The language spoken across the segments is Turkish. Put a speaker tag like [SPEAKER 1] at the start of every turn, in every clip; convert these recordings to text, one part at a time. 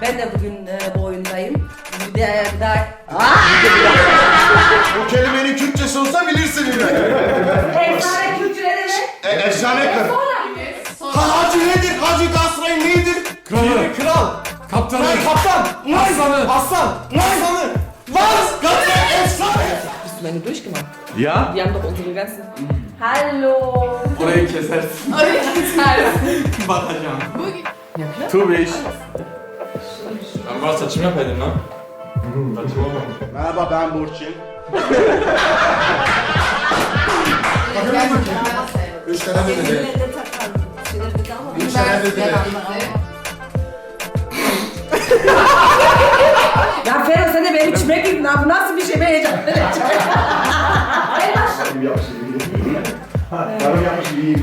[SPEAKER 1] Ben de bugün e, bu oyundayım. Bir de bir daha...
[SPEAKER 2] Bu kelimenin Kürtçesi olsa bilirsin yine.
[SPEAKER 1] Efsane kültürleri ne?
[SPEAKER 2] e, efsane kır. Ha, hacı nedir? Hacı Galatasaray'ın nedir?
[SPEAKER 3] Kralı.
[SPEAKER 2] Kral.
[SPEAKER 3] Kaptanı.
[SPEAKER 2] Lan kaptan.
[SPEAKER 3] Aslanı.
[SPEAKER 2] Aslan. Aslanı. Lan Galatasaray efsane.
[SPEAKER 1] Bist du meine durchgemacht?
[SPEAKER 3] Ya.
[SPEAKER 1] Die haben doch unsere ganzen... Hallo!
[SPEAKER 3] Orayı kesersin.
[SPEAKER 4] Oraya gidersin.
[SPEAKER 3] Bakacağım.
[SPEAKER 4] Bugün
[SPEAKER 3] Tubiş. Ben var saçımı yapaydım lan. Saçım olmamış.
[SPEAKER 2] Merhaba ben Burçin. Üç tane de dedi.
[SPEAKER 1] de takardım. De ama...
[SPEAKER 2] Üç tane de dedi.
[SPEAKER 1] Ya Ferhat sen de benim içime girdin abi. Bu nasıl bir şey? Ben heyecanlı.
[SPEAKER 2] Kim yapmış iyi. Ha, karım yapmış iyi.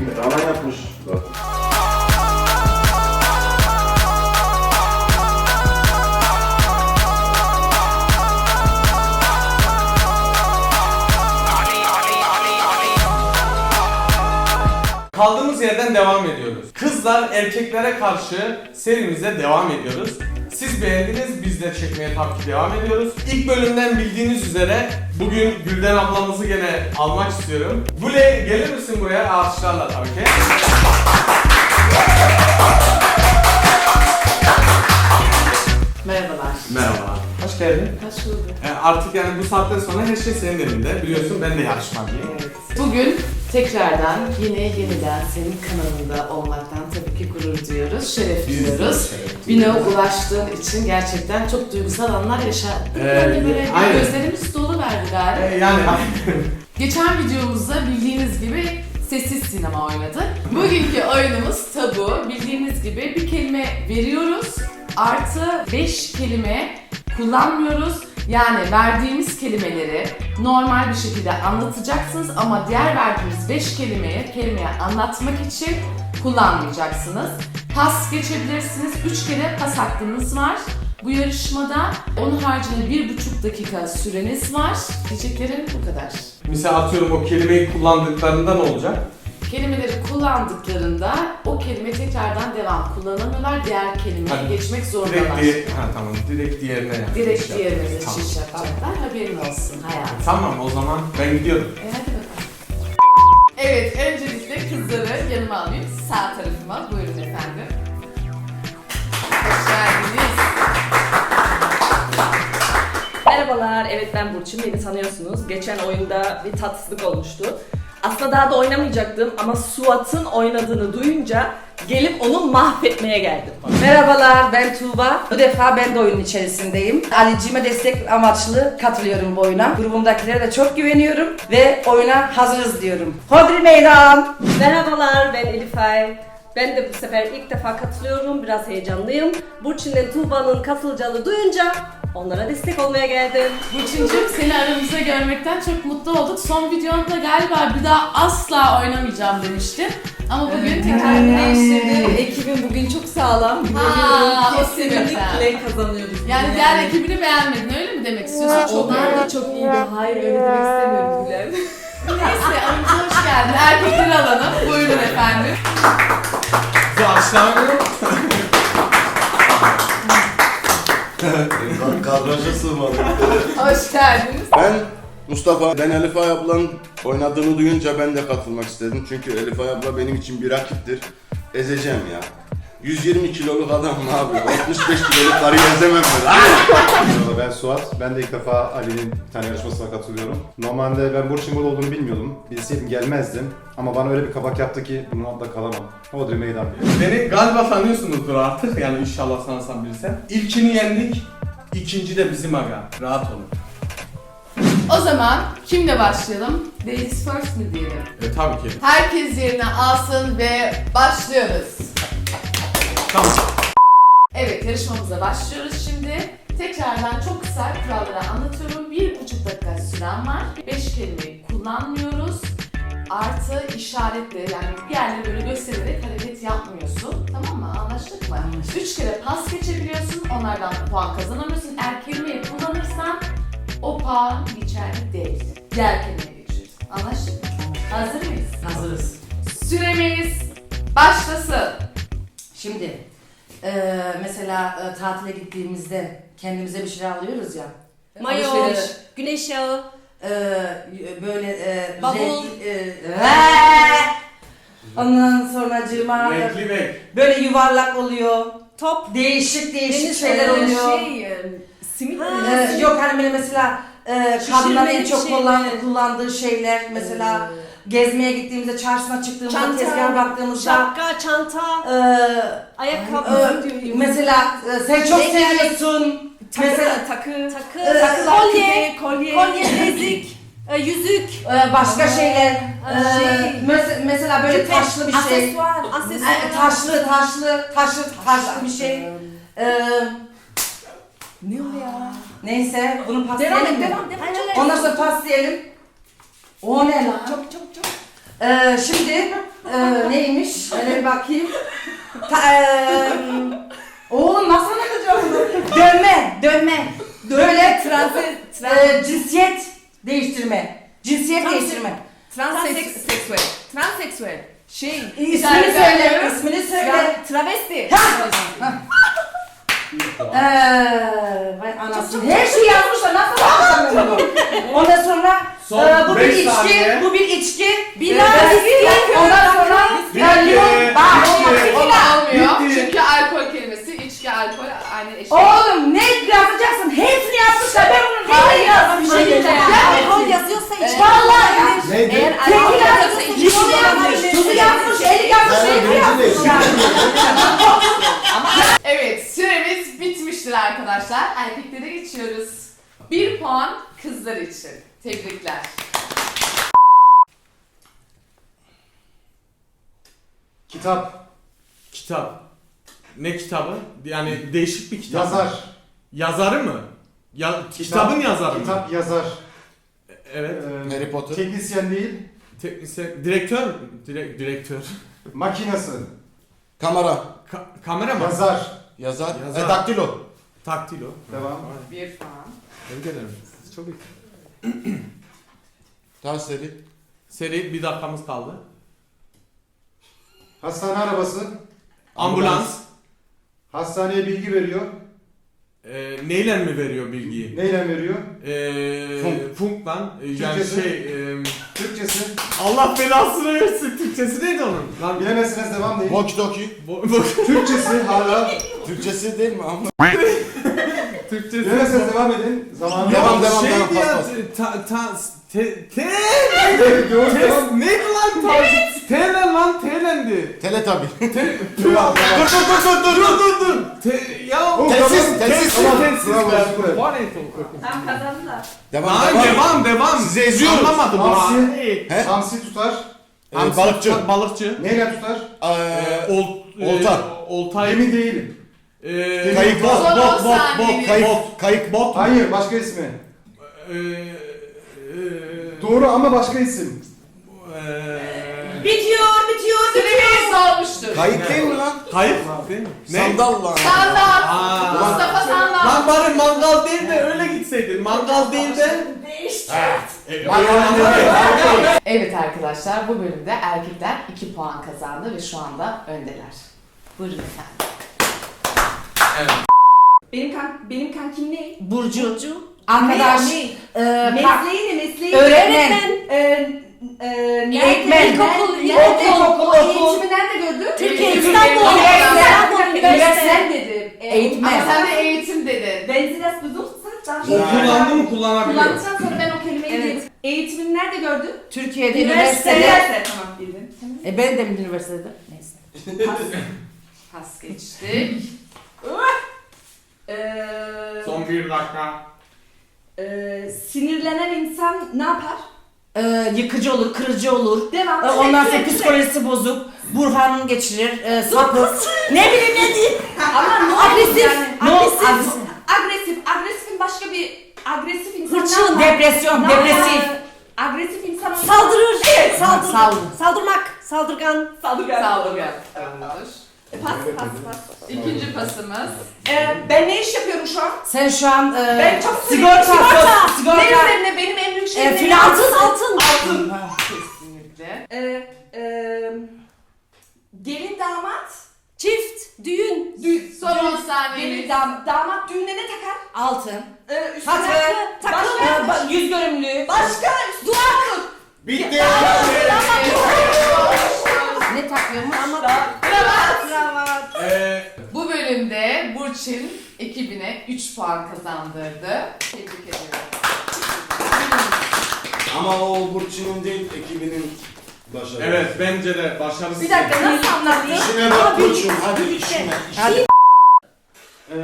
[SPEAKER 3] Kaldığımız yerden devam ediyoruz. Kızlar erkeklere karşı serimize devam ediyoruz. Siz beğendiniz, biz de çekmeye tabii devam ediyoruz. İlk bölümden bildiğiniz üzere bugün Gülden ablamızı gene almak istiyorum. Gule gelir misin buraya? Alkışlarla tabii ki.
[SPEAKER 4] Merhabalar.
[SPEAKER 3] Merhaba. Hoş geldin.
[SPEAKER 4] Hoş bulduk.
[SPEAKER 3] Ee, artık yani bu saatten sonra her şey senin elinde. Biliyorsun ben de yarışmacıyım.
[SPEAKER 4] Bugün tekrardan yine yeniden senin kanalında olmaktan tabii ki gurur duyuyoruz, şeref
[SPEAKER 3] Biz
[SPEAKER 4] duyuyoruz. Bine ulaştığın için gerçekten çok duygusal anlar yaşadık.
[SPEAKER 3] Ee,
[SPEAKER 4] Böyle böyle
[SPEAKER 3] aynen.
[SPEAKER 4] gözlerimiz dolu verdi galiba.
[SPEAKER 3] Ee, yani
[SPEAKER 4] Geçen videomuzda bildiğiniz gibi sessiz sinema oynadık. Bugünkü oyunumuz tabu. Bildiğiniz gibi bir kelime veriyoruz. Artı 5 kelime kullanmıyoruz. Yani verdiğimiz kelimeleri normal bir şekilde anlatacaksınız ama diğer verdiğimiz 5 kelimeyi kelimeye anlatmak için kullanmayacaksınız. Pas geçebilirsiniz. 3 kere pas hakkınız var. Bu yarışmada onun haricinde bir buçuk dakika süreniz var. Diyeceklerim bu kadar.
[SPEAKER 3] mesela atıyorum o kelimeyi kullandıklarında ne olacak?
[SPEAKER 4] Kelimeleri kullandıklarında o kelime tekrardan devam kullanamıyorlar. Diğer kelimeye
[SPEAKER 3] Hadi.
[SPEAKER 4] geçmek zorundalar.
[SPEAKER 3] Direkt diye, ha tamam direkt diğerine yani.
[SPEAKER 4] Direkt
[SPEAKER 3] Şey
[SPEAKER 4] diğerine
[SPEAKER 3] yapacağız. Tamam.
[SPEAKER 4] geçiş yapacaklar. Haberin olsun hayatım.
[SPEAKER 3] Tamam o zaman ben gidiyorum.
[SPEAKER 4] E hadi bakalım. Evet, öncelikle kızları yanıma alayım. Sağ tarafıma. Buyurun efendim. Hoş geldiniz.
[SPEAKER 1] Merhabalar, evet ben Burçin, beni tanıyorsunuz. Geçen oyunda bir tatsızlık olmuştu. Aslında daha da oynamayacaktım ama Suat'ın oynadığını duyunca gelip onu mahvetmeye geldim. Merhabalar, ben Tuğba. Bu defa ben de oyunun içerisindeyim. Aliciğime destek amaçlı katılıyorum bu oyuna. Grubumdakilere de çok güveniyorum ve oyuna hazırız diyorum. Hodri meydan!
[SPEAKER 5] Merhabalar ben Elifay. Ben de bu sefer ilk defa katılıyorum. Biraz heyecanlıyım. Burçin'le Tuğba'nın katılacağını duyunca onlara destek olmaya geldim.
[SPEAKER 4] Burçin'cim seni aramızda görmekten çok mutlu olduk. Son videonda galiba bir daha asla oynamayacağım demiştin. Ama bugün tekrar
[SPEAKER 6] değiştirdim. Ekibim bugün çok sağlam.
[SPEAKER 4] Sebepten.
[SPEAKER 6] Kesinlikle kazanıyoruz.
[SPEAKER 4] Yani diğer ekibini beğenmedin öyle mi demek istiyorsun? Çok
[SPEAKER 6] Onlar da çok iyi. Hayır öyle demek istemiyorum Gülen.
[SPEAKER 4] Neyse aramıza hoş geldin. Erkekleri alalım. Buyurun efendim.
[SPEAKER 3] Bizi
[SPEAKER 2] Kadraja sığmadı.
[SPEAKER 4] Hoş geldiniz.
[SPEAKER 2] Ben Mustafa, ben Elif ablanın oynadığını duyunca ben de katılmak istedim. Çünkü Elif abla benim için bir rakiptir. Ezeceğim ya. 120 kiloluk adam ne yapıyor? 65 kiloluk karıyı ezemem ben.
[SPEAKER 7] Ben Suat. Ben de ilk defa Ali'nin bir tane yarışmasına katılıyorum. Normalde ben Burçin Gol olduğunu bilmiyordum. Bilseydim gelmezdim. Ama bana öyle bir kabak yaptı ki bunun altında kalamam. Hodri meydan.
[SPEAKER 3] Beni galiba tanıyorsunuzdur artık yani inşallah sanırsam bilsem. İlkini yendik, ikinci de bizim aga. Rahat olun.
[SPEAKER 4] O zaman kimle başlayalım? Ladies first mi diyelim?
[SPEAKER 3] E tabii ki.
[SPEAKER 4] Herkes yerine alsın ve başlıyoruz.
[SPEAKER 3] Tamam.
[SPEAKER 4] Evet yarışmamıza başlıyoruz şimdi. Tekrardan çok kısa kuralları anlatıyorum. Bir buçuk dakika süren var. Beş kelimeyi kullanmıyoruz. Artı işaretle yani bir böyle göstererek hareket yapmıyorsun. Tamam mı? Anlaştık mı? Üç kere pas geçebiliyorsun. Onlardan puan kazanamıyorsun. Eğer kelimeyi kullanırsan o puan geçerli değil. Diğer kelimeye geçiyorsun. Anlaştık mı? Hazır mıyız?
[SPEAKER 1] Hazırız.
[SPEAKER 4] Süremiz başlasın.
[SPEAKER 1] Şimdi
[SPEAKER 8] Ee, mesela e, tatile gittiğimizde kendimize bir şeyler alıyoruz ya.
[SPEAKER 5] Mayo,
[SPEAKER 8] Alışveriş.
[SPEAKER 5] güneş yağı,
[SPEAKER 8] Ee, böyle e,
[SPEAKER 5] Bavul.
[SPEAKER 8] renk- e, Eee! Ondan sonra cıma
[SPEAKER 3] Renkli bek.
[SPEAKER 8] böyle yuvarlak oluyor.
[SPEAKER 5] top.
[SPEAKER 8] Değişik değişik
[SPEAKER 5] Deniz
[SPEAKER 8] şeyler oluyor.
[SPEAKER 1] Şey, e, simit mi?
[SPEAKER 5] Ha,
[SPEAKER 8] Ee, yok hani böyle mesela e, kadınların en çok
[SPEAKER 5] bir
[SPEAKER 8] kullan,
[SPEAKER 5] şeyler.
[SPEAKER 8] kullandığı şeyler mesela gezmeye gittiğimizde çarşına çıktığımızda
[SPEAKER 1] Çanta,
[SPEAKER 8] tezgaha baktığımızda
[SPEAKER 5] Şapka, çanta,
[SPEAKER 8] e,
[SPEAKER 5] ayakkabı,
[SPEAKER 8] e, mesela e, sen çok
[SPEAKER 5] Renkli.
[SPEAKER 8] seviyorsun
[SPEAKER 1] Takı,
[SPEAKER 8] mesela
[SPEAKER 1] takı,
[SPEAKER 5] takı,
[SPEAKER 8] Ee,
[SPEAKER 1] takılar,
[SPEAKER 5] kolye,
[SPEAKER 1] kolye,
[SPEAKER 5] kolye, bilezik, e, yüzük,
[SPEAKER 8] e, başka şeyler e,
[SPEAKER 5] şey.
[SPEAKER 8] mes- mesela böyle
[SPEAKER 5] Küpe,
[SPEAKER 8] taşlı bir şey
[SPEAKER 1] aksesuar,
[SPEAKER 5] aksesuar.
[SPEAKER 8] E, taşlı taşlı taşlı taşlı bir şey E,
[SPEAKER 1] Ne o ya?
[SPEAKER 8] neyse bunu
[SPEAKER 1] Devam
[SPEAKER 8] paslayalım
[SPEAKER 1] et,
[SPEAKER 8] mı?
[SPEAKER 1] devam, devam.
[SPEAKER 8] Ondan sonra paslayalım. O ne lan?
[SPEAKER 1] Çok çok çok.
[SPEAKER 8] Ee, şimdi e, neymiş? Öyle bir bakayım. Ta, e, oğlum nasıl anlatacağım bunu? Dönme, dönme. Böyle
[SPEAKER 1] Transe,
[SPEAKER 8] e, cinsiyet değiştirme. Cinsiyet değiştirme.
[SPEAKER 1] transseksüel. Transseksüel. Şey.
[SPEAKER 8] İsmini söyle, ismini söyle.
[SPEAKER 1] Tra- travesti.
[SPEAKER 8] Ee, vay anasını. Her şeyi yazmışlar. Nasıl anlatacağım bunu? Ondan sonra
[SPEAKER 3] Son
[SPEAKER 8] e, bu bir
[SPEAKER 3] beş
[SPEAKER 8] içki,
[SPEAKER 3] saniye.
[SPEAKER 8] bu bir içki.
[SPEAKER 1] Bira,
[SPEAKER 8] Ee,
[SPEAKER 1] viski,
[SPEAKER 8] Ondan sonra
[SPEAKER 3] Bitti.
[SPEAKER 8] e, limon. Bak,
[SPEAKER 3] Bitti.
[SPEAKER 4] Olmuyor.
[SPEAKER 3] Bitti.
[SPEAKER 4] Çünkü alkol kelimesi içki, alkol aynı eşit.
[SPEAKER 8] Oğlum ne yazacaksın? Hepsini yazmışlar. Ben bunu neyle yazdım?
[SPEAKER 5] Hayır,
[SPEAKER 8] Şeyi
[SPEAKER 5] yani
[SPEAKER 8] yani.
[SPEAKER 5] alkol yazıyorsa içki
[SPEAKER 8] Vallahi ya.
[SPEAKER 7] Neydi?
[SPEAKER 1] Eğer alkol
[SPEAKER 8] yazmış,
[SPEAKER 1] yazıyorsa
[SPEAKER 8] limonu yazmış, tuzu yazmış, eli yazmış,
[SPEAKER 7] Ben birinci
[SPEAKER 8] yazmış.
[SPEAKER 4] Evet, süremiz bitmiştir arkadaşlar. Erkeklere geçiyoruz. Bir puan kızlar için. Tebrikler.
[SPEAKER 7] Kitap,
[SPEAKER 3] Kitap. Ne kitabı? Yani değişik bir kitap.
[SPEAKER 7] yazar.
[SPEAKER 3] Yazarı mı? Ya, kitabın yazarı mı?
[SPEAKER 7] Kitap yazar.
[SPEAKER 3] Evet.
[SPEAKER 7] Ee,
[SPEAKER 2] Harry Potter.
[SPEAKER 7] Teknisyen değil,
[SPEAKER 3] Teknisyen, direktör, direk, direktör.
[SPEAKER 7] makinası,
[SPEAKER 2] Kamera.
[SPEAKER 3] Ka- kamera mı?
[SPEAKER 7] yazar.
[SPEAKER 2] Yazar.
[SPEAKER 3] Yazar.
[SPEAKER 2] E, daktilo.
[SPEAKER 3] Taktilo.
[SPEAKER 7] Devam.
[SPEAKER 3] Tebrik ederim. Çok iyi.
[SPEAKER 2] Daha seri.
[SPEAKER 3] Seri bir dakikamız kaldı.
[SPEAKER 7] Hastane arabası,
[SPEAKER 3] Ambulans.
[SPEAKER 7] hastaneye bilgi veriyor.
[SPEAKER 3] Ee, neyle mi veriyor bilgiyi?
[SPEAKER 7] Neyle veriyor?
[SPEAKER 3] Ee,
[SPEAKER 2] Funk.
[SPEAKER 3] Funk'tan. Ee, Yani
[SPEAKER 7] Türkçesi?
[SPEAKER 3] şey... e,
[SPEAKER 7] Türkçesi.
[SPEAKER 3] Allah belasını versin. Türkçesi neydi onun? Lan,
[SPEAKER 7] Bilemezsiniz devam değil.
[SPEAKER 2] Walkie talkie.
[SPEAKER 3] bu, bu,
[SPEAKER 7] Türkçesi hala.
[SPEAKER 2] Türkçesi değil mi? Ama
[SPEAKER 3] Türkçesi.
[SPEAKER 7] Bilemezseniz devam edin. Zamanı
[SPEAKER 2] Devam,
[SPEAKER 3] Ya
[SPEAKER 2] devam,
[SPEAKER 3] şeydi
[SPEAKER 2] devam, pas,
[SPEAKER 3] ya,
[SPEAKER 2] pas.
[SPEAKER 3] Ta, ta, te, te,
[SPEAKER 7] Doğru
[SPEAKER 3] Tes,
[SPEAKER 7] devam.
[SPEAKER 3] neydi lan ta? Telen lan telendi.
[SPEAKER 2] Teletabi.
[SPEAKER 3] Dur dur dur dur dur dur dur. Te, ya
[SPEAKER 7] Oğlum,
[SPEAKER 2] Telsiz,
[SPEAKER 7] tamam.
[SPEAKER 2] telsiz.
[SPEAKER 7] Tamam,
[SPEAKER 3] telsiz
[SPEAKER 7] bravo,
[SPEAKER 3] be.
[SPEAKER 7] süper.
[SPEAKER 3] Var et
[SPEAKER 1] Tam kazandılar.
[SPEAKER 2] Devam,
[SPEAKER 3] Lan devam devam.
[SPEAKER 2] Sizi eziyoruz.
[SPEAKER 3] Anlamadım
[SPEAKER 7] Hamsi.
[SPEAKER 3] lan. Hey.
[SPEAKER 2] He?
[SPEAKER 7] Hamsi tutar.
[SPEAKER 2] Ee,
[SPEAKER 3] Hamsi
[SPEAKER 2] balıkçı.
[SPEAKER 3] Balıkçı.
[SPEAKER 7] Neyle tutar?
[SPEAKER 3] Ee,
[SPEAKER 2] Ee,
[SPEAKER 3] ol,
[SPEAKER 2] olta.
[SPEAKER 3] E, oltay.
[SPEAKER 7] Emin değil.
[SPEAKER 3] Ee,
[SPEAKER 2] Kayık.
[SPEAKER 3] Bot
[SPEAKER 4] Son on
[SPEAKER 3] bot bot
[SPEAKER 4] saniye.
[SPEAKER 3] bot.
[SPEAKER 2] Kayık.
[SPEAKER 3] Bot.
[SPEAKER 2] Kayık.
[SPEAKER 3] Bot.
[SPEAKER 7] Hayır başka ismi.
[SPEAKER 3] Ee, ee,
[SPEAKER 7] Doğru ama başka isim.
[SPEAKER 3] ee,
[SPEAKER 8] Bitiyor, bitiyor,
[SPEAKER 4] Süremiz olmuştur.
[SPEAKER 2] Kayık değil mi lan?
[SPEAKER 3] Kayık değil mi? Ne?
[SPEAKER 2] Sandal lan.
[SPEAKER 4] Sandal.
[SPEAKER 3] Aa.
[SPEAKER 4] Mustafa Sandal.
[SPEAKER 3] Lan bari mangal değil de öyle gitseydin. Mangal değil de.
[SPEAKER 4] Evet arkadaşlar bu bölümde erkekler 2 puan kazandı ve şu anda öndeler. Buyurun efendim.
[SPEAKER 1] Benim kan benim kankim ne?
[SPEAKER 8] Burcu, arkadaş,
[SPEAKER 1] Ne?
[SPEAKER 8] e, ka-
[SPEAKER 1] Mesleği ne? Mesleği
[SPEAKER 8] öğretmen,
[SPEAKER 1] Ee, e?
[SPEAKER 8] Eğitmen.
[SPEAKER 1] İlkokul,
[SPEAKER 8] Okul,
[SPEAKER 1] nerede?
[SPEAKER 8] okul, okul.
[SPEAKER 1] Eğitimi nerede gördün?
[SPEAKER 8] Türkiye, İstanbul.
[SPEAKER 1] İstanbul,
[SPEAKER 8] Üniversite.
[SPEAKER 1] Dedim. Ee,
[SPEAKER 8] Eğitmen.
[SPEAKER 4] Ama sen de eğitim dedin.
[SPEAKER 1] Sind,
[SPEAKER 3] O kullandı mı kullanabiliyor.
[SPEAKER 1] Kullandıktan sonra ben o kelimeyi Evet. Eğitimini nerede gördün?
[SPEAKER 8] Türkiye'de
[SPEAKER 1] Üniversite.
[SPEAKER 8] üniversitede.
[SPEAKER 1] Üniversite. Tamam bildin.
[SPEAKER 8] E ben de mi üniversitede? Neyse.
[SPEAKER 4] Pas geçtik.
[SPEAKER 1] Ee,
[SPEAKER 3] Son bir dakika.
[SPEAKER 1] e, sinirlenen insan ne yapar?
[SPEAKER 8] E, yıkıcı olur, kırıcı olur.
[SPEAKER 1] Devam.
[SPEAKER 8] E, ondan sonra psikolojisi bozuk. Burhan geçirir, e, sapık. ne bileyim ne diyeyim.
[SPEAKER 1] Ama ne
[SPEAKER 8] Agresif.
[SPEAKER 1] Yani,
[SPEAKER 8] Ne
[SPEAKER 1] agresif.
[SPEAKER 8] ol- agresif.
[SPEAKER 1] Agresif. Agresifin başka bir agresif insan
[SPEAKER 8] Hırçın,
[SPEAKER 1] ne yapar?
[SPEAKER 8] depresyon,
[SPEAKER 1] Ne
[SPEAKER 8] depresif.
[SPEAKER 1] yapar? Agresif insan
[SPEAKER 5] Saldırır. Evet, saldır.
[SPEAKER 8] Saldır.
[SPEAKER 5] Saldırmak, saldırgan.
[SPEAKER 1] Saldırgan.
[SPEAKER 4] Saldırgan. Doğrudur.
[SPEAKER 1] E, Pas, pas, pas.
[SPEAKER 4] İkinci pasımız.
[SPEAKER 1] Ee, ben ne iş yapıyorum şu an?
[SPEAKER 8] Sen şu an e,
[SPEAKER 1] Ben çok
[SPEAKER 8] sigorta,
[SPEAKER 1] sigorta.
[SPEAKER 8] sigorta,
[SPEAKER 1] Ne üzerine benim en büyük şeyim
[SPEAKER 8] E,
[SPEAKER 1] ne?
[SPEAKER 8] finans.
[SPEAKER 5] Altın, altın.
[SPEAKER 1] Altın.
[SPEAKER 4] Kesinlikle.
[SPEAKER 1] Ee, e, gelin damat.
[SPEAKER 5] Çift, düğün.
[SPEAKER 1] Düğün.
[SPEAKER 4] Son saniyeniz.
[SPEAKER 8] Gelin dam, damat düğünde ne takar?
[SPEAKER 6] Altın.
[SPEAKER 8] Ee, üstüne
[SPEAKER 6] Takı.
[SPEAKER 8] takı. Başka?
[SPEAKER 6] Ee, ba- yüz görümlü.
[SPEAKER 8] Başka? Duvar
[SPEAKER 2] Bitti.
[SPEAKER 6] Ne takıyormuş?
[SPEAKER 4] Burçin ekibine 3 puan kazandırdı. Tebrik ediyorum.
[SPEAKER 2] Ama o Burçin'in değil ekibinin başarısı.
[SPEAKER 3] evet bence de başarısız.
[SPEAKER 8] Bir dakika nasıl anlattın?
[SPEAKER 2] İşine bak Burçin hadi işine.
[SPEAKER 6] Hadi.
[SPEAKER 3] Ee,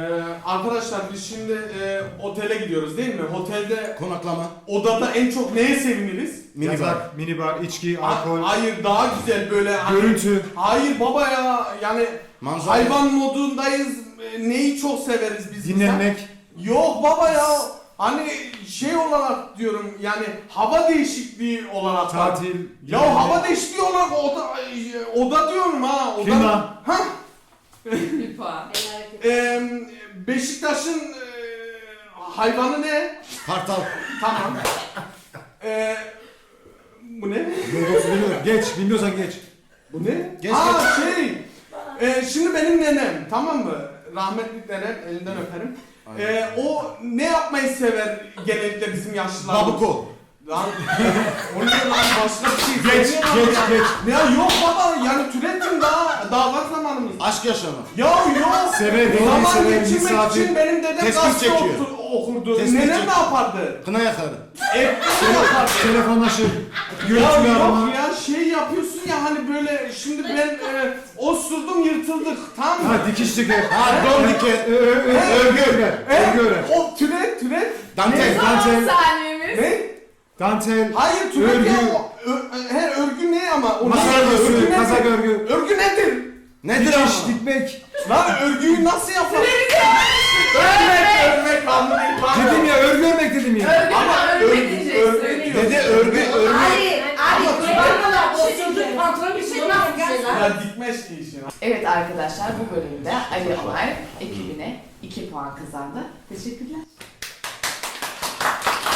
[SPEAKER 3] arkadaşlar biz şimdi e, otele gidiyoruz değil mi? Otelde
[SPEAKER 2] Konaklama.
[SPEAKER 3] odada en çok neye seviniriz?
[SPEAKER 2] Minibar.
[SPEAKER 7] Minibar, içki, alkol,
[SPEAKER 3] Hayır daha güzel böyle hani-
[SPEAKER 7] görüntü.
[SPEAKER 3] Hayır baba ya yani
[SPEAKER 2] Manzara.
[SPEAKER 3] hayvan modundayız. E, Neyi çok severiz biz?
[SPEAKER 7] Dinlenmek.
[SPEAKER 3] mesela? Yok baba ya. Hani şey olarak diyorum yani hava değişikliği olarak.
[SPEAKER 7] Tatil.
[SPEAKER 3] Ya hava değişikliği olarak oda, oda diyorum ha. Oda,
[SPEAKER 7] Klima.
[SPEAKER 3] Ha.
[SPEAKER 4] Bir puan.
[SPEAKER 3] Ee, Beşiktaş'ın e, hayvanı ne?
[SPEAKER 2] Kartal.
[SPEAKER 3] Tamam. Ee, bu ne?
[SPEAKER 7] Geç, bilmiyorsan geç.
[SPEAKER 3] Bu ne?
[SPEAKER 2] Geç,
[SPEAKER 3] Aa şey. Ee, şimdi benim nenem tamam mı? Rahmetli nenem elinden öperim. Ee, o ne yapmayı sever genellikle bizim yaşlılarımız?
[SPEAKER 2] Babuko.
[SPEAKER 3] Lan o ne lan başka bir şey
[SPEAKER 7] Geç, geç,
[SPEAKER 3] ya.
[SPEAKER 7] geç.
[SPEAKER 3] Ya yok baba yani türettim daha daha var zamanımız.
[SPEAKER 2] Aşk yaşamı.
[SPEAKER 3] Ya yok.
[SPEAKER 7] Seve, doğru
[SPEAKER 3] Zaman
[SPEAKER 7] sever,
[SPEAKER 3] geçirmek
[SPEAKER 7] misafir.
[SPEAKER 3] için benim dedem
[SPEAKER 2] Tespih
[SPEAKER 3] gazete
[SPEAKER 2] çekiyor.
[SPEAKER 3] oku- okurdu.
[SPEAKER 2] Tespih
[SPEAKER 3] Nenem
[SPEAKER 2] çekiyor.
[SPEAKER 3] ne yapardı?
[SPEAKER 2] Kına yakarı.
[SPEAKER 3] Evde ne yapardı?
[SPEAKER 7] Telefonlaşır.
[SPEAKER 3] Ya
[SPEAKER 7] Görüntülü arama.
[SPEAKER 3] yok ya şey yapıyorsun ya hani böyle şimdi ben e, osurdum yırtıldık tamam mı?
[SPEAKER 7] Ha dikiş diker.
[SPEAKER 2] Ha don dike.
[SPEAKER 7] Ö- ö- ö- Örgü örer. Örgü örer.
[SPEAKER 3] o türet türet.
[SPEAKER 2] Dantel.
[SPEAKER 4] Son
[SPEAKER 7] Dantel. Dantel.
[SPEAKER 3] Hayır türet
[SPEAKER 7] Örgü.
[SPEAKER 3] ya o, ö- her örgü ne ama? O
[SPEAKER 7] Masa
[SPEAKER 3] ne? Örgü
[SPEAKER 7] örgüsü,
[SPEAKER 3] nedir?
[SPEAKER 7] kazak örgü.
[SPEAKER 3] Örgü nedir?
[SPEAKER 2] Nedir
[SPEAKER 7] Dikiş,
[SPEAKER 2] ama?
[SPEAKER 7] dikmek.
[SPEAKER 3] Lan örgüyü nasıl yapar? Örmek, örmek anlayın.
[SPEAKER 7] Dedim ya örgü örmek dedim ya.
[SPEAKER 4] Örgü
[SPEAKER 3] Ama
[SPEAKER 4] ama
[SPEAKER 3] örgü,
[SPEAKER 4] örmek diyeceksin.
[SPEAKER 3] örgü diyor.
[SPEAKER 2] Dedi örgü örgü.
[SPEAKER 8] Ali, Ali,
[SPEAKER 3] Ama
[SPEAKER 8] kurbanlar oturduk pantolon bir şey nasıl şeyler?
[SPEAKER 3] Ya dikmeş işi.
[SPEAKER 4] Evet arkadaşlar bu bölümde Ali Olay ekibine 2 puan kazandı. Teşekkürler.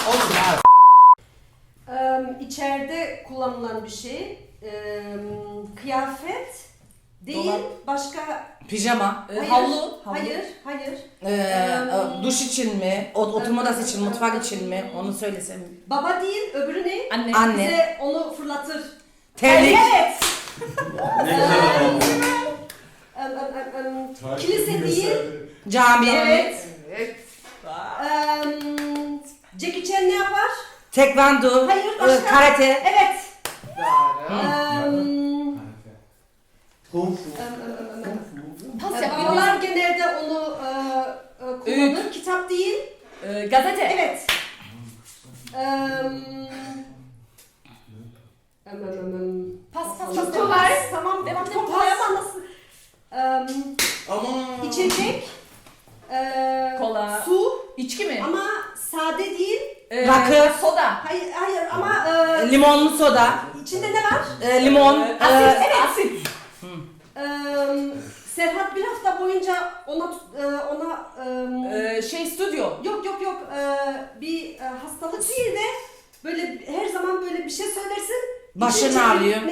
[SPEAKER 2] Olur ya.
[SPEAKER 5] İçeride kullanılan bir şey. Kıyafet değil,
[SPEAKER 6] Dolap.
[SPEAKER 5] başka...
[SPEAKER 6] Pijama. e,
[SPEAKER 5] Hayır,
[SPEAKER 6] havlu.
[SPEAKER 5] Hayır, hayır.
[SPEAKER 6] Ee, e, duş için mi? Oturma odası için, mutfak için mi? Onu söylesem.
[SPEAKER 5] Baba değil, öbürü ne?
[SPEAKER 1] Anne.
[SPEAKER 6] Anne.
[SPEAKER 5] Bize onu fırlatır.
[SPEAKER 6] Terlik.
[SPEAKER 5] Evet.
[SPEAKER 2] Ne güzel adam.
[SPEAKER 5] Em, em, em, em, kilise değil.
[SPEAKER 6] Cami.
[SPEAKER 5] Evet.
[SPEAKER 4] Evet.
[SPEAKER 5] Em, Jackie Chan ne yapar?
[SPEAKER 6] Tekvando.
[SPEAKER 5] Hayır,
[SPEAKER 6] e,
[SPEAKER 5] başka.
[SPEAKER 6] karate.
[SPEAKER 5] Evet. Em,
[SPEAKER 3] Kung fu.
[SPEAKER 5] em, em, em, em.
[SPEAKER 1] Pas yap.
[SPEAKER 5] Babalar genelde onu e, e, kullanır. Kitap değil.
[SPEAKER 1] Ee, gazete.
[SPEAKER 5] Evet. Em, em, em, em, em.
[SPEAKER 1] Pas pas
[SPEAKER 5] Çok
[SPEAKER 1] pas.
[SPEAKER 5] kolay. Tamam.
[SPEAKER 1] Devam,
[SPEAKER 5] Çok
[SPEAKER 1] devam.
[SPEAKER 5] kolay ama nasıl? Em,
[SPEAKER 2] Ama.
[SPEAKER 5] içecek. e,
[SPEAKER 1] Kola.
[SPEAKER 5] Su.
[SPEAKER 1] İçki mi?
[SPEAKER 5] Ama sade değil.
[SPEAKER 1] Ee,
[SPEAKER 6] Rakı.
[SPEAKER 1] Soda.
[SPEAKER 5] Hayır, hayır ama e,
[SPEAKER 6] Limonlu soda.
[SPEAKER 5] içinde ne var?
[SPEAKER 6] e, limon.
[SPEAKER 1] Ee,
[SPEAKER 6] e,
[SPEAKER 1] asit. Evet. Asit.
[SPEAKER 5] Em, Serhat bir hafta boyunca ona tut- e, ona
[SPEAKER 1] Ee, şey stüdyo.
[SPEAKER 5] yok yok yok e, bir e, hastalık değil de böyle her zaman böyle bir şey söylersin.
[SPEAKER 6] Başın
[SPEAKER 5] içi-
[SPEAKER 6] ağrıyor.
[SPEAKER 5] E,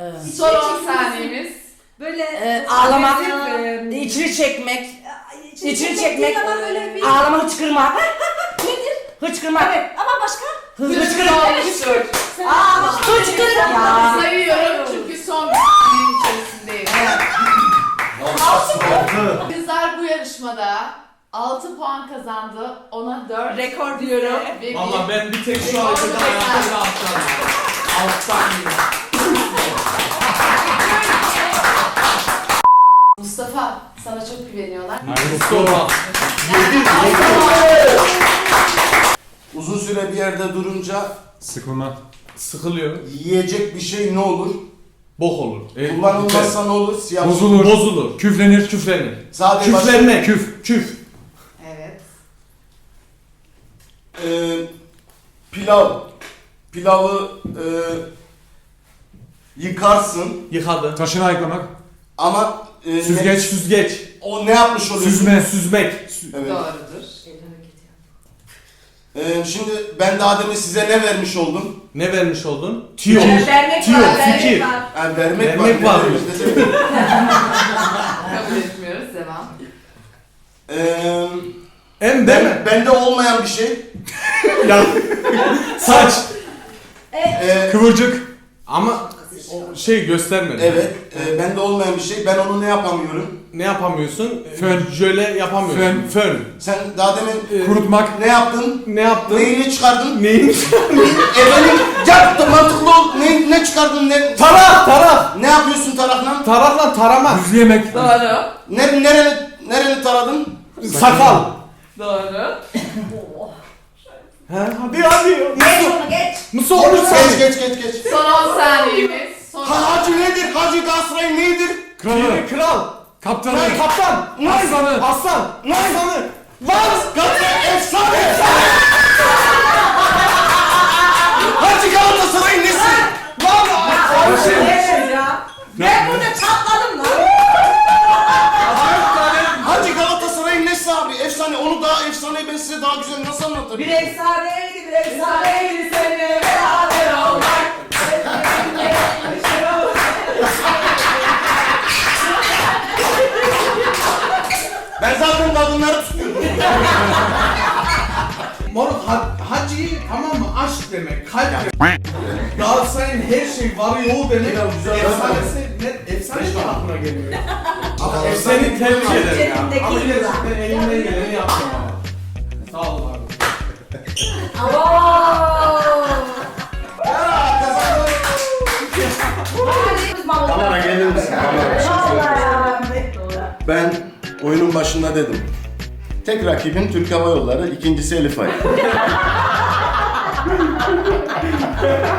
[SPEAKER 6] e,
[SPEAKER 5] içi-
[SPEAKER 4] Son 10
[SPEAKER 5] içi-
[SPEAKER 4] saniyemiz.
[SPEAKER 5] Böyle
[SPEAKER 6] e, ağlamak.
[SPEAKER 5] e,
[SPEAKER 6] içini çekmek.
[SPEAKER 5] içini
[SPEAKER 6] İçini
[SPEAKER 5] çekmek ama böyle bir
[SPEAKER 6] Ağlama hıçkırmak.
[SPEAKER 5] nedir?
[SPEAKER 6] Hıçkırmak.
[SPEAKER 5] Evet ama başka?
[SPEAKER 6] Hı-
[SPEAKER 4] Süre
[SPEAKER 6] Hıçkırmak. Aa, hıçkırmak. Ya.
[SPEAKER 4] Sayıyorum çünkü son bir saniyenin içerisindeyiz. Kızlar bu yarışmada 6 puan kazandı. Ona 4
[SPEAKER 1] Rekor diyorum.
[SPEAKER 4] ve bir
[SPEAKER 3] Valla ben bir tek şu hareketi hayatta bile alttan Alttan yine.
[SPEAKER 4] Mustafa sana çok güveniyorlar.
[SPEAKER 3] Mustafa.
[SPEAKER 2] Uzun süre bir yerde durunca
[SPEAKER 7] Sıkılma.
[SPEAKER 3] Sıkılıyor.
[SPEAKER 2] yiyecek bir şey ne olur?
[SPEAKER 3] Bok olur. E,
[SPEAKER 2] Kullanılmazsa ne olur? Siyah.
[SPEAKER 7] Bozulur.
[SPEAKER 3] Bozulur.
[SPEAKER 7] Küflenir.
[SPEAKER 3] Küflenir.
[SPEAKER 2] Sadece başka-
[SPEAKER 3] Küflenme. Küf. Küf.
[SPEAKER 4] Evet.
[SPEAKER 2] Ee, pilav. Pilavı e, yıkarsın
[SPEAKER 3] Yıkadı.
[SPEAKER 7] Taşını ayıklamak.
[SPEAKER 2] ama e,
[SPEAKER 7] Süzgeç.
[SPEAKER 3] Süzgeç.
[SPEAKER 2] o ne yapmış oluyorsun?
[SPEAKER 7] Süzme.
[SPEAKER 3] Süzmek.
[SPEAKER 2] Evet.
[SPEAKER 4] Doğrudur.
[SPEAKER 2] Ee, şimdi ben daha demin size ne vermiş oldum?
[SPEAKER 3] Ne vermiş oldun? Tiyo.
[SPEAKER 5] Vermek
[SPEAKER 3] Tiyo.
[SPEAKER 5] var, vermek
[SPEAKER 3] Fikir.
[SPEAKER 5] var.
[SPEAKER 2] Yani vermek,
[SPEAKER 3] Vermek
[SPEAKER 2] var.
[SPEAKER 3] var.
[SPEAKER 4] Kabul etmiyoruz. Devam.
[SPEAKER 2] Eee
[SPEAKER 3] En deme.
[SPEAKER 2] ben, bende olmayan bir şey.
[SPEAKER 3] Ya. Saç.
[SPEAKER 2] Eee
[SPEAKER 3] Kıvırcık. Ama o şey göstermedi.
[SPEAKER 2] evet, eee, bende olmayan bir şey. Ben onu ne yapamıyorum?
[SPEAKER 3] Ne yapamıyorsun? Fön. Jöle yapamıyorsun. Fön.
[SPEAKER 2] Sen daha demin
[SPEAKER 3] Kurutmak.
[SPEAKER 2] ne yaptın?
[SPEAKER 3] Ne yaptın?
[SPEAKER 2] Neyini çıkardın?
[SPEAKER 3] Neyin?
[SPEAKER 2] Efendim, yaptı mantıklı ol. Ne, ne çıkardın? Ne,
[SPEAKER 3] Tarak, tarak.
[SPEAKER 2] ne yapıyorsun tarakla?
[SPEAKER 3] Tarakla tarama. Düzlemek.
[SPEAKER 1] Doğru.
[SPEAKER 2] Ne, nereni, nereni taradın?
[SPEAKER 3] Sakal.
[SPEAKER 1] Doğru.
[SPEAKER 3] Ha, hadi hadi.
[SPEAKER 8] Geç onu geç.
[SPEAKER 3] Musa olur
[SPEAKER 2] Geç geç geç geç.
[SPEAKER 4] Son 10 saniyemiz.
[SPEAKER 2] Ha, hacı nedir? Hacı Galatasaray'ın nedir?
[SPEAKER 3] Kralı. Kral. Kaptanı. kaptan.
[SPEAKER 2] Lan.
[SPEAKER 3] Aslanı. Aslan. Aslanı.
[SPEAKER 2] Lan Galatasaray efsane efsane. Hacı Galatasaray'ın nesi?
[SPEAKER 8] Evet ya. Ben burada çatladım lan.
[SPEAKER 2] Hacı Galatasaray'ın nesi abi? Efsane. Onu daha efsaneyi ben size daha güzel nasıl anlatırım?
[SPEAKER 8] bir efsaneydi
[SPEAKER 3] tamam mı? Aşk demek, kalp demek. Galatasaray'ın her şey var yoğu demek.
[SPEAKER 2] Ya güzel,
[SPEAKER 3] Efsanesi, ne, efsane de aklına geliyor. Ama efsane tebrik ederim ya. Ama gerçekten elimden geleni yaptım ama. Sağ ol abi.
[SPEAKER 2] Kamera gelir misin? Kamera. Ben oyunun başında dedim. Tek rakibim Türk Hava Yolları, ikincisi Elif Ay.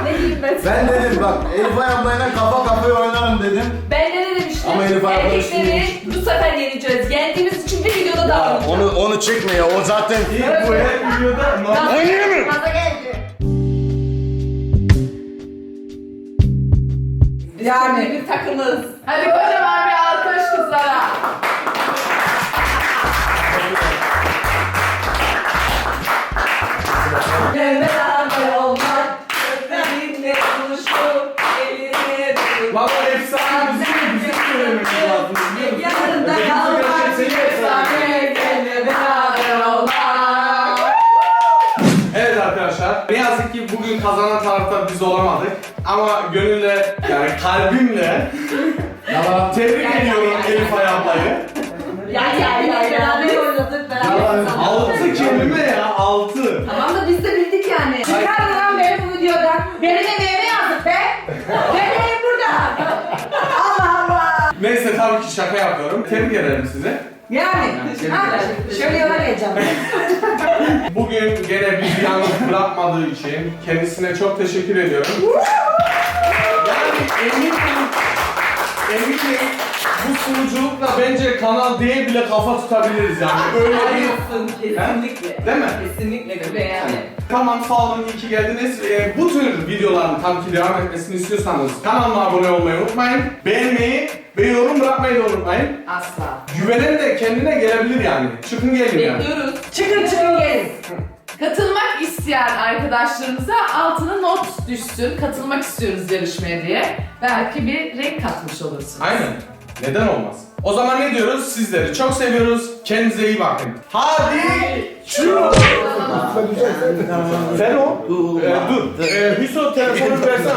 [SPEAKER 1] Ne diyeyim ben sana?
[SPEAKER 2] Ben dedim bak Elif Ay ablayla kafa kafaya oynarım dedim.
[SPEAKER 1] Ben de ne demiştim?
[SPEAKER 2] Ama Elif Arpa
[SPEAKER 1] Erkekleri bu sefer yeneceğiz. Yendiğimiz için bir videoda daha
[SPEAKER 2] onu onu çekme ya o zaten
[SPEAKER 3] Bu her videoda normal.
[SPEAKER 2] Oynayalım mı?
[SPEAKER 8] Gaza geldi.
[SPEAKER 1] Yani bir takımız.
[SPEAKER 4] Hadi kocaman bir alkış kızlara.
[SPEAKER 1] Gel beraber olmak. Seninle buluştuk. Elini
[SPEAKER 3] o efsane de bizim söylemek lazım.
[SPEAKER 1] Yanında
[SPEAKER 3] Bizim
[SPEAKER 1] kalmak.
[SPEAKER 3] gerçek efsane.
[SPEAKER 1] Gel beraber olmak.
[SPEAKER 3] Evet arkadaşlar, ne yazık ki bugün kazanan tarafta biz olamadık. Ama gönülle, yani kalbimle tebrik ediyorum Elif Ay ablayı.
[SPEAKER 1] Ya ya ya ya.
[SPEAKER 8] Beraber oynadık beraber.
[SPEAKER 3] Altı kelime ya, altı.
[SPEAKER 1] Tamam da biz de bildik yani.
[SPEAKER 8] Çıkar lan beni bu videodan. Benim emeğimi yazdık be. Benim burada. Allah Allah.
[SPEAKER 3] Neyse tabii ki şaka yapıyorum. Tebrik ederim sizi.
[SPEAKER 8] Yani. Ha, şöyle öğreneceğim.
[SPEAKER 3] Bugün gene bizi yalnız bırakmadığı için kendisine çok teşekkür ediyorum. Yani eminim, eminim bu sunuculukla bence Kanal D'ye bile kafa tutabiliriz yani. Öyle bir...
[SPEAKER 1] Hayırsın kesinlikle.
[SPEAKER 3] Değil mi?
[SPEAKER 1] Kesinlikle öyle yani.
[SPEAKER 3] Tamam sağ olun iyi ki geldiniz. Ee, bu tür videoların tam ki devam etmesini istiyorsanız kanalıma abone olmayı unutmayın. Beğenmeyi ve yorum bırakmayı da unutmayın.
[SPEAKER 4] Asla.
[SPEAKER 3] Güvenen de kendine gelebilir yani. Çıkın gelin yani.
[SPEAKER 1] Bekliyoruz.
[SPEAKER 8] Çıkın çıkın gelin.
[SPEAKER 4] Katılmak isteyen arkadaşlarımıza altına not düşsün. Katılmak istiyoruz yarışmaya diye. Belki bir renk katmış olursun.
[SPEAKER 3] Aynen. Neden olmaz? O zaman ne diyoruz? Sizleri çok seviyoruz. Kendinize iyi bakın. Hadi çu. Sen o? Ee, dur. Ee, Hüso telefonu versene.